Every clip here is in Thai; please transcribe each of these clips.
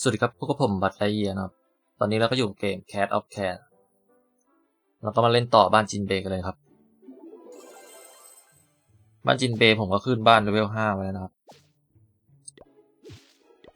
สวัสดีครับพวกบผมบัตไลเยียนะครับ ตอนนี้เราก็อยู่เกม Cat of Cat เราก็มาเล่นต่อบ้านจินเบย์กันเลยครับ บ้านจินเบย์ผมก็ขึ้นบ้านเลเวลห้าไว้แล้วนะครับ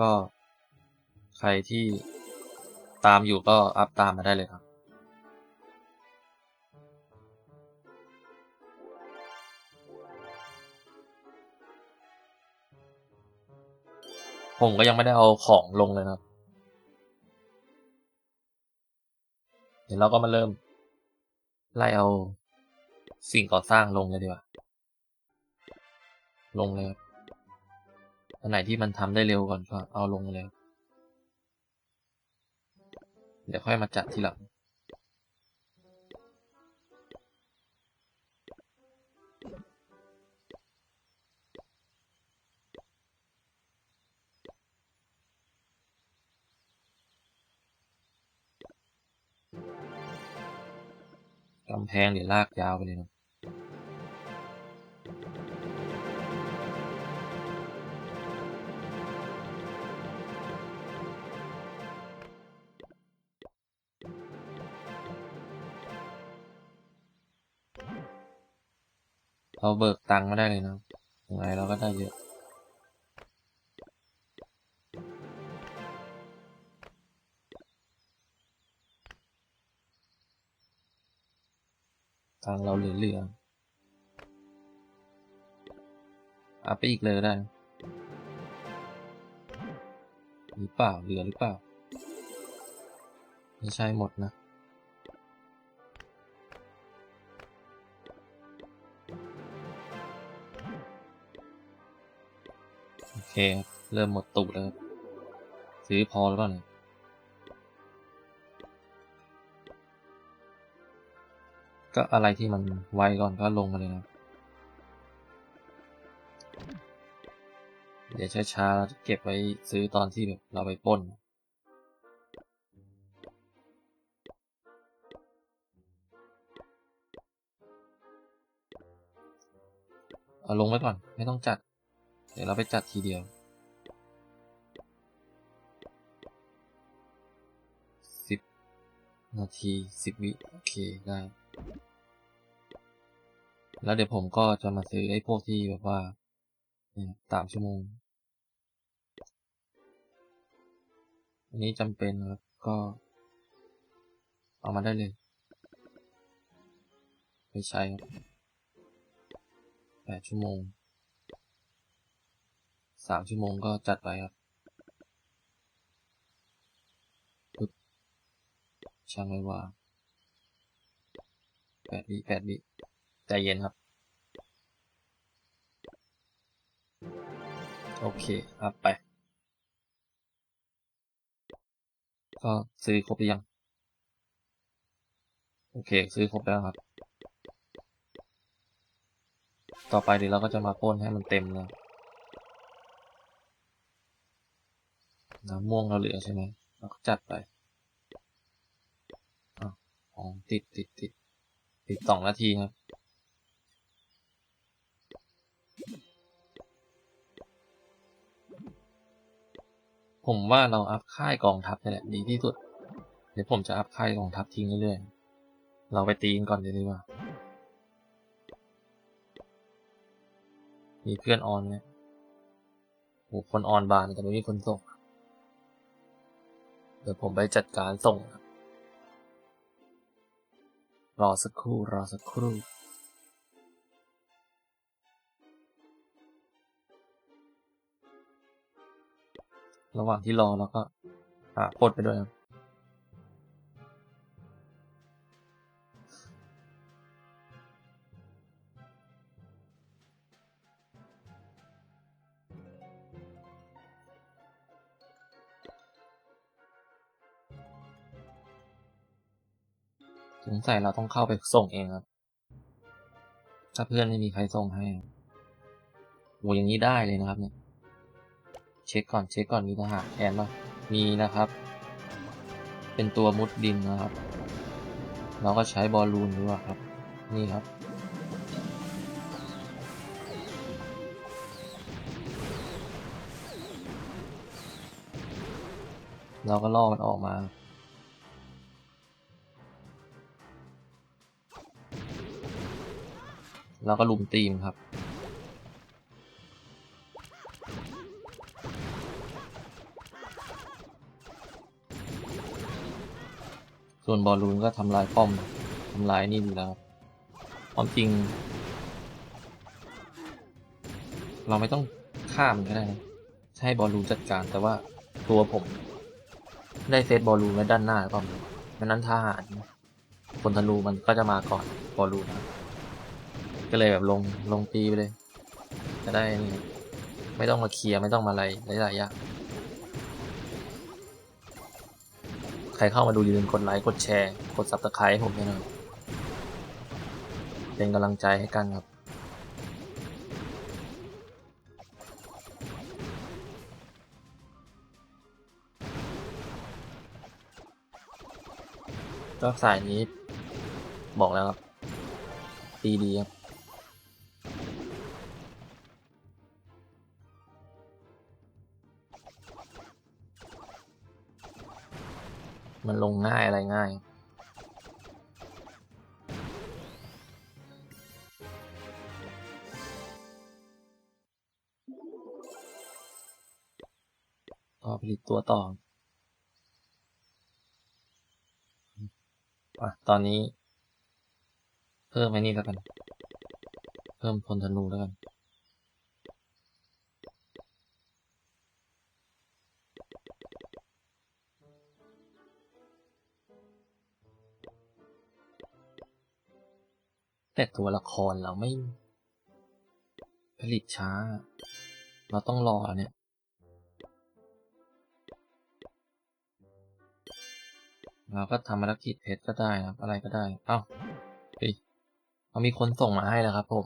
ก็ ใครที่ตามอยู่ก็อัพตามมาได้เลยครับ ผมก็ยังไม่ได้เอาของลงเลยนะครับ เดี๋ยวเราก็มาเริ่ม ไล่เอาสิ่งก่อสร้างลงเลยดีกว่า ลงเลยครับอันไหนที่มันทำได้เร็วก่อนก็เอาลงเลย เดี๋ยวค่อยมาจัดทีหลังำแพงเดี๋ยวลากยาวไปเลยนะเราเบิกตังค์มาได้เลยนะยังไงเราก็ได้เยอะ ตังเราเหลือเหลืออัพไปอีกเลยได้ หรือเปล่าเหลือหรือเปล่า ไม่ใช่หมดนะโอเค เริ่มหมดตูดแล้ว ซื้อพอแล้วเปล่าเนี่ย ก็อะไรที่มันไวก่อนก็ลงมาเลยนะ เดี๋ยวช้าๆเก็บไว้ซื้อตอนที่แบบเราไปป้นเอาลงไว้ก่อน ไม่ต้องจัด เดี๋ยวเราไปจัดทีเดียวสิบนาทีสิบวิ โอเค ได้ แล้วเดี๋ยวผมก็จะมาซื้อไอ้พวกที่แบบว่าเนี่ยสามชั่วโมง อันนี้จำเป็นครับก็ เอามาได้เลย ไปใช้ครับแปดชั่วโมงสามชั่วโมงก็จัดไปครับปึ๊บช่างไว้ว่าแปดวิแปดวิ ใจเย็นครับ โอเคอัพไป ก็ซื้อครบหรือยัง โอเค ซื้อครบแล้วครับ ต่อไปเดี๋ยวเราก็จะมาพ่นให้มันเต็มแล้วน้ำม่วงเราเหลือใช่ไหมเราก็จัดไปอะอ๋อติดติดติดติดสองนาทีครับ ผมว่าเราอัพค่ายกองทัพนี่แหละดีที่สุด เดี๋ยวผมจะอัพค่ายกองทัพทิ้งเรื่อยๆ เราไปตีกันก่อนดีกว่า มีเพื่อนออนไหมโหคนออนบานแต่ไม่มีคนส่ง เดี๋ยวผมไปจัดการส่งครับรอสักครู่ รอสักครู่ ระหว่างที่รอเราก็หาโพดไปด้วยครับสงสัยเราต้องเข้าไปส่งเองครับ ถ้าเพื่อนไม่มีใครส่งให้โหอย่างนี้ได้เลยนะครับเนี่ย เช็คก่อนเช็คก่อนมีทหารแอนป่ะมีนะครับ เป็นตัวมุดดินนะครับ เราก็ใช้บอลลูนด้วยครับ นี่ครับ เราก็ล่อมันออกมาเราก็ลุมตีมครับ ส่วนบอลลูนก็ทำลายป้อมทำลายนี่ดีแล้วความจริง เราไม่ต้องข้ามก็ได้นะให้บอลลูนจัดการแต่ว่าตัวผม ได้เซตบอลลูนไว้ด้านหน้าก่อนดังนั้นทหารคนธนูมันก็จะมาก่อนบอลลูนนะก็เลยแบบลงลงตีไปเลย จะได้ไม่ต้องมาเคลียร์ไม่ต้องมาอะไรหลายๆอย่าง ใครเข้ามาดูอย่าลืมกดไลค์กดแชร์กดซับสไครต์ให้ผมด้วยนะเป็นกำลังใจให้กันครับก็สายนี้บอกแล้วครับตีดีครับ มันลงง่ายอะไรง่าย ต่อผลิตตัวต่ออะตอนนี้ เพิ่มไอ้นี่แล้วกัน เพิ่มพลธนูแล้วกัน แต่ตัวละครเราไม่ ผลิตช้า เราต้องรอเนี่ย เราก็ทำภารกิจเพชรก็ได้นะครับ อะไรก็ได้ เอ้าเฮ้ยเอามีคนส่งมาให้แล้วครับผม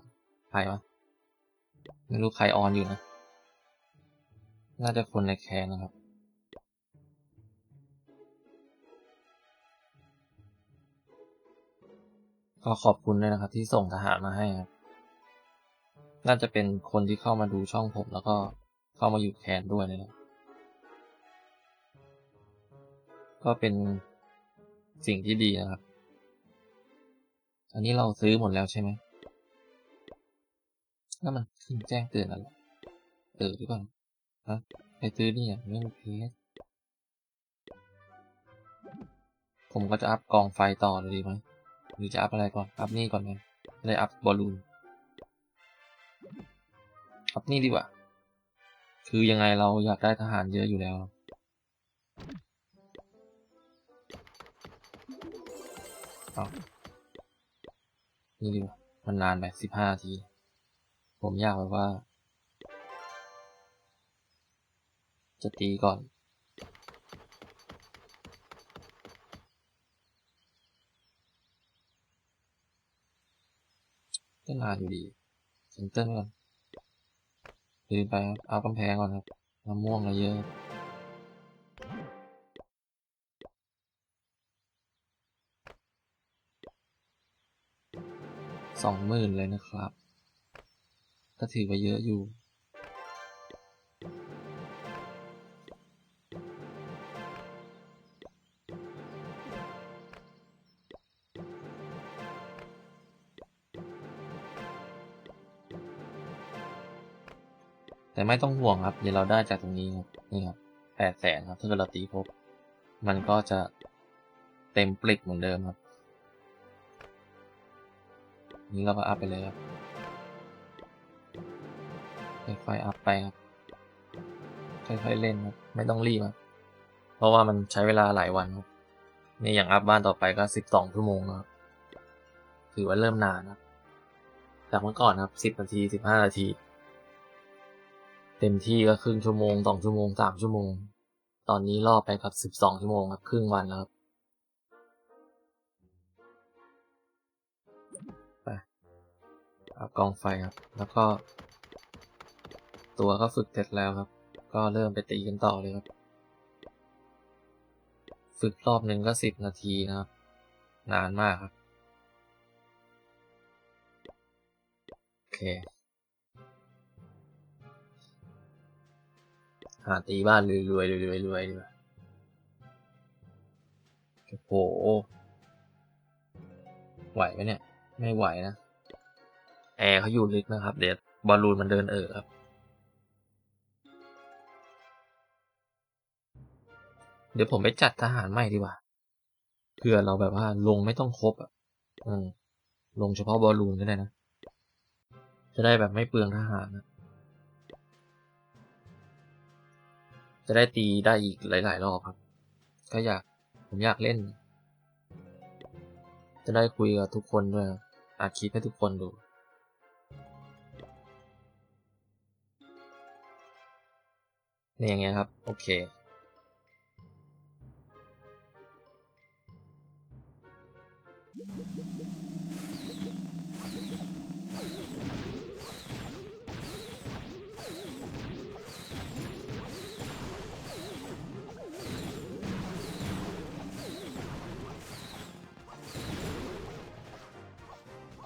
ใครวะไม่รู้ใครออนอยู่นะ น่าจะคนในแคนนะครับ ก็ขอบคุณด้วยนะครับ ที่ส่งทหารมาให้ครับ น่าจะเป็นคนที่เข้ามาดูช่องผมแล้วก็เข้ามาอยู่แคนด้วยเลยนะก็เป็นสิ่งที่ดีนะครับ อันนี้เราซื้อหมดแล้วใช่ไหมแล้วมันขึ้นแจ้งเตือนอะไรเออดีก่อนฮะไปซื้อนี่อะเรื่องเพจผมก็จะอัพกองไฟต่อเลยดีไหม หรือจะอัพอะไรก่อน อัพนี่ก่อนไหมไม่ได้อัพบอลลูน อัพนี่ดีกว่า คือยังไงเราอยากได้ทหารเยอะอยู่แล้ว เอานี่ดีกว่า มันนานไปสิบห้าที ผมอยากแบบว่า จะตีก่อน ก็นานอยู่ดีเซนเตอร์ก่อนลืมไปครับเอากำแพงก่อนครับมะม่วงอะไรเยอะสองหมื่นเลยนะครับ ก็ถือว่าเยอะอยู่ แต่ไม่ต้องห่วงครับ เดี๋ยวเราได้จากตรงนี้ครับนี่ครับแปดแสนครับถ้าเกิดเราตีครบมันก็จะเต็มปลิกเหมือนเดิมครับ นี้เราก็อัพไปเลยครับค่อยๆอัพไปครับค่อยๆเล่นครับไม่ต้องรีบครับเพราะว่ามันใช้เวลาหลายวันครับนี่อย่างอัพบ้านต่อไปก็สิบสองชั่วโมงครับถือว่าเริ่มนานครับจากเมื่อก่อนครับสิบนาทีสิบห้านาที เต็มที่ก็ครึ่งชั่วโมงสองชั่วโมงสามชั่วโมง ตอนนี้รอไปครับสิบสองชั่วโมงครับครึ่งวันแล้วครับเอัพกองไฟครับ แล้วก็ ตัวก็ฝึกเสร็จแล้วครับ ก็เริ่มไปตีกันต่อเลยครับ ฝึกรอบหนึ่งก็สิบนาทีนะครับ นานมากครับ โอเคาตีบ้านรวยๆรวยรวยดีกว่าโอ้โห ไหวไหมเนี่ย ไม่ไหวนะ แอร์เขาอยู่ลึกนะครับ เดี๋ยวบอลลูนมันเดินเออครับ เดี๋ยวผมไปจัดทหารใหม่ดีกว่า เพื่อเราแบบว่าลงไม่ต้องครบอะลงเฉพาะบอลลูนก็ได้นะ จะได้แบบไม่เปลืองทหารนะ จะได้ตีได้อีกหลาย ๆ รอบครับ ก็อยากผมอยากเล่น จะได้คุยกับทุกคนด้วยอัดคลิปให้ทุกคนดูนี่อย่างเงี้ยครับ โอเค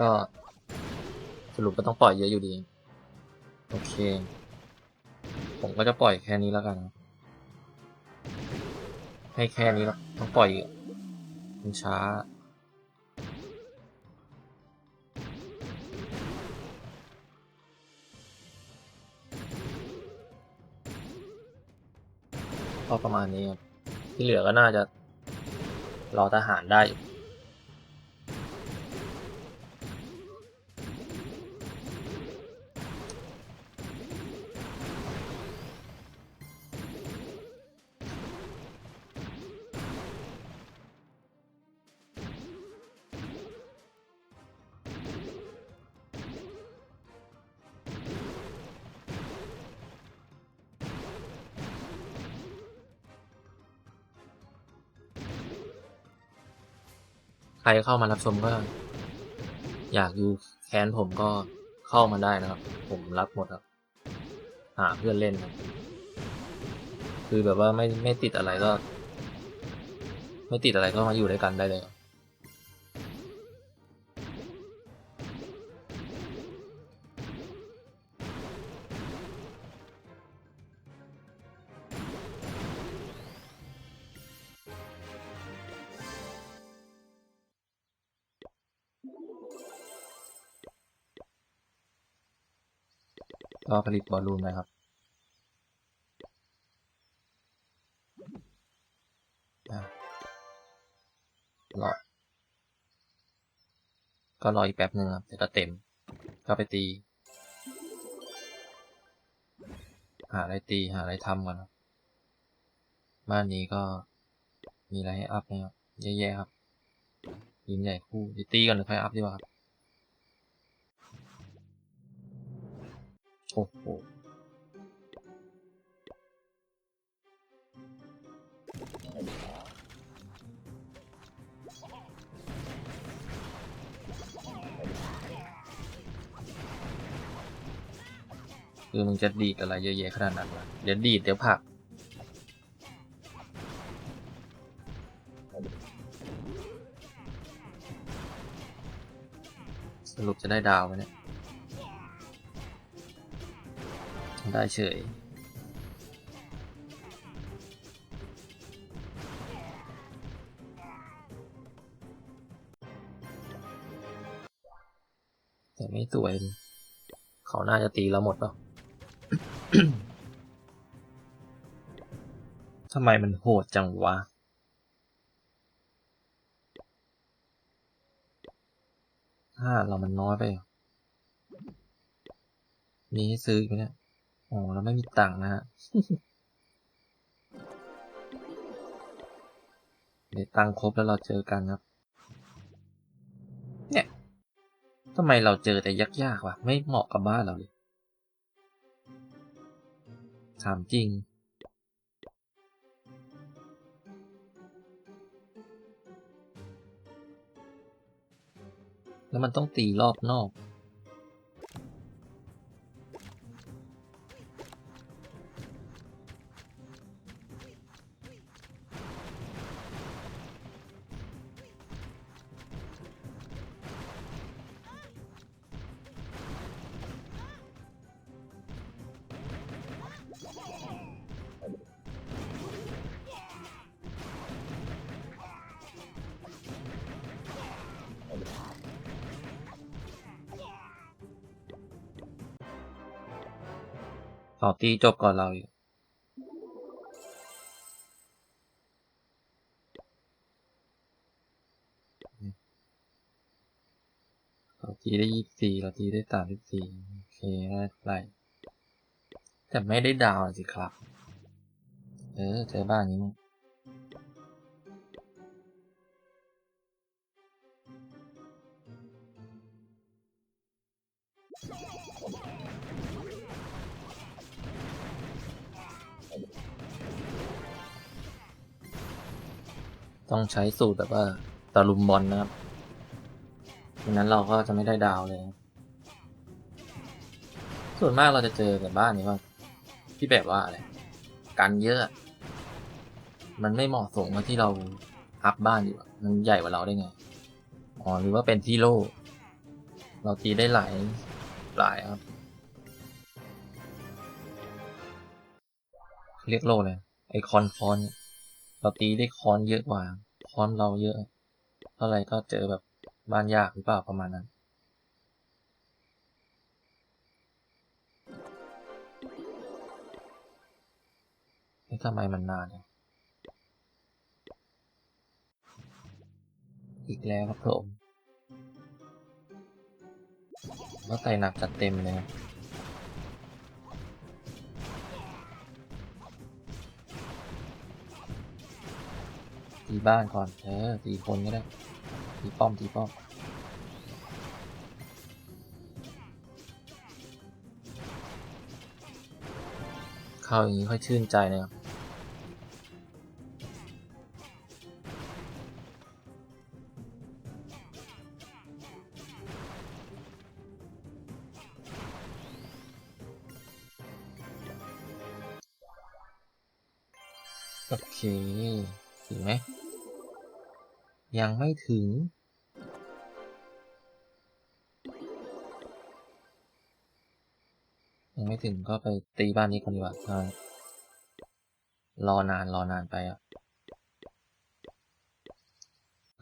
ก็สรุปก็ต้องปล่อยเยอะอยู่ดี โอเค ผมก็จะปล่อยแค่นี้แล้วกัน ให้แค่นี้แล้วต้องปล่อยอีกมันช้า ก็ประมาณนี้ครับที่เหลือก็น่าจะรอทหารได้อยู่ ใครเข้ามารับชมก็ อยากดูแคนผมก็เข้ามาได้นะครับ ผมรับหมดครับ หาเพื่อนเล่นครับคือแบบว่าไม่ไม่ติดอะไรก็ ไม่ติดอะไรก็มาอยู่ด้วยกันได้เลยครับ ก็ผลิตบอลลูนนะครับอะรอก็รออีกแป๊บหนึ่งครับเดี๋ยวเต็ม ก็ไปตี หาอะไรตีหาอะไรทำก่อนครับบ้านนี้ก็มีอะไรให้อัพไหมครับเยอะแยะครับยิงใหญ่คู่ตีกันหรือค่อยอัพดีกว่าครับ โอ้โหคือมึงจะดีดอะไรเยอะแยะขนาดนั้นวะเดี๋ยวดีดเดี๋ยวผัก สรุปจะได้ดาวไหมเนี่ย ได้เฉย แต่ไม่สวย เขาน่าจะตีเราหมดเปล่าทำไมมันโหดจังวะถ้าเรามันน้อยไป มีให้ซื้ออีกไหมเนี่ย อ๋อเราไม่มีตังค์นะฮะเดี๋ยวตังค์ครบแล้วเราเจอกันครับ เนี่ยทำไมเราเจอแต่ยากๆวะไม่เหมาะกับบ้านเราเลย ถามจริง แล้วมันต้องตีรอบนอก เขาตีจบก่อนเราอีกเราตีได้ยี่สี่เราตีได้สามสิบสี่โอเคไม่ไรแต่ไม่ได้ดาวสิครับ เออเจอบ้านนี้ ต้องใช้สูตรแบบว่าตะลุมบอลนะครับดังนั้นเราก็จะไม่ได้ดาวเลย ส่วนมากเราจะเจอกับบ้านนี้ว่าที่แบบว่าอะไรกันเยอะ มันไม่เหมาะสมกับที่เราอัพบ้านอยู่มันใหญ่กว่าเราได้ไงอ๋อหรือว่าเป็นที่โล่เราตีได้หลายหลายครับเรียกโล่เลยไอคอนฟอนเนี่ย เราตีได้ค้อนเยอะกว่า ค้อนเราเยอะ เท่าไรก็เจอแบบบ้านยากหรือเปล่าประมาณนั้นนี่ทำไมมันนานอีกแล้วครับผมแล้วใส่หนักจัดเต็มเลย ตีบ้านก่อนเออตีคนก็ได้ตีป้อมตีป้อมเข้าอย่างนี้ค่อยชื่นใจนะครับ ไม่ถึง ยังไม่ถึงก็ไปตีบ้านนี้ก่อนดีกว่าอ่ารอนานรอนานไปอะ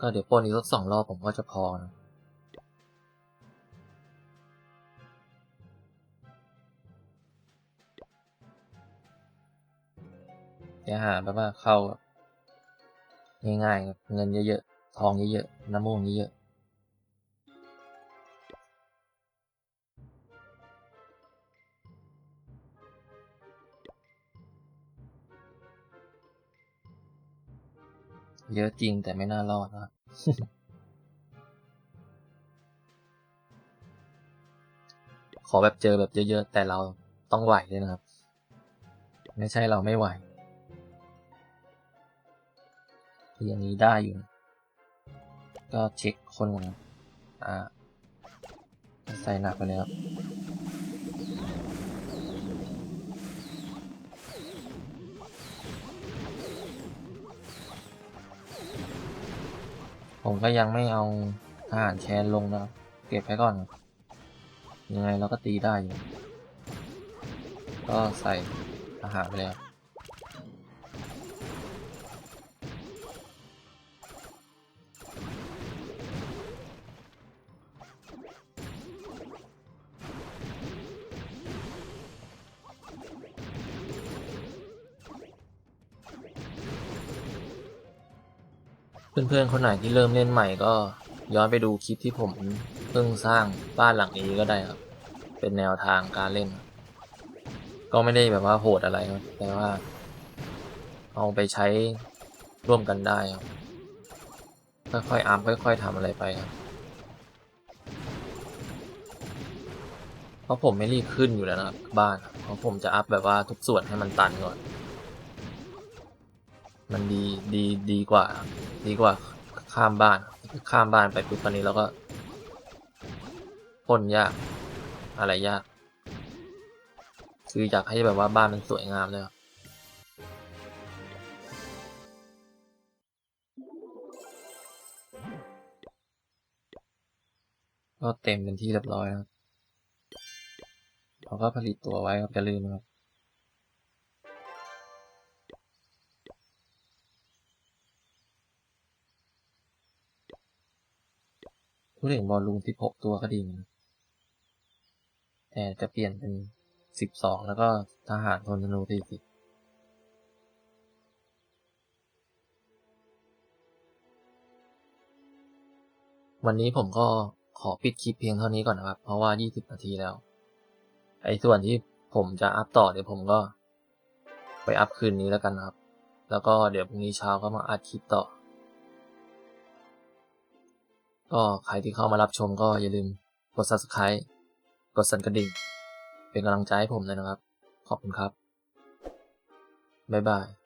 ก็เดี๋ยวปนอีกสักสองรอบผมก็จะพอนะจะหาแบบว่าเข้าง่ายๆเงินเยอะ ทองเยอะๆน้ำมูกเยอะเยอะจริงแต่ไม่น่ารอดนะขอแบบเจอแบบเยอะๆ แต่เราต้องไหวด้วยนะครับ ไม่ใช่เราไม่ไหวอย่างนี้ได้อยู่ ก็เช็คคนก่อนนะอ่าใส่หนักไปเลยครับผมก็ยังไม่เอาอาหารแคนลงนะครับ เก็บไว้ก่อน ยังไงเราก็ตีได้อยู่ ก็ใส่อาหารไปเลยครับ เพื่อนๆคนไหนที่เริ่มเล่นใหม่ก็ย้อนไปดูคลิปที่ผมเพิ่งสร้างบ้านหลังนี้ก็ได้ครับ เป็นแนวทางการเล่น ก็ไม่ได้แบบว่าโหดอะไรครับแต่ว่า เอาไปใช้ร่วมกันได้ครับค่อยๆอัพค่อย ๆทำอะไรไปครับเพราะผมไม่รีบขึ้นอยู่แล้วนะครับบ้านเพราะผมจะอัพแบบว่าทุกส่วนให้มันตันก่อน มันดีดีดีกว่า ดีกว่าข้ามบ้าน ข้ามบ้านไปปุ๊บตอนนี้เราก็พ่นยาก อะไรยาก คืออยากให้แบบว่าบ้านมันสวยงามเลยครับก็เต็มเป็นที่เรียบร้อยนะครับเราก็ผลิตตัวไว้ครับอย่าลืมครับ พูดถึงบอลลูน16ตัวก็ดีนะแต่จะเปลี่ยนเป็นสิบสองแล้วก็ทหารพลธนูสี่สิบวันนี้ผมก็ขอปิดคลิปเพียงเท่านี้ก่อนนะครับ เพราะว่า 20 นาทีแล้ว ไอ้ส่วนที่ผมจะอัพต่อเดี๋ยวผมก็ ไปอัพคืนนี้แล้วกันนะครับ แล้วก็เดี๋ยวพรุ่งนี้เช้าก็มาอัดคลิปต่อ ก็ใครที่เข้ามารับชมก็อย่าลืมกด subscribe กดสั่นกระดิ่ง เป็นกำลังใจให้ผมเลยนะครับ ขอบคุณครับ บ๊ายบาย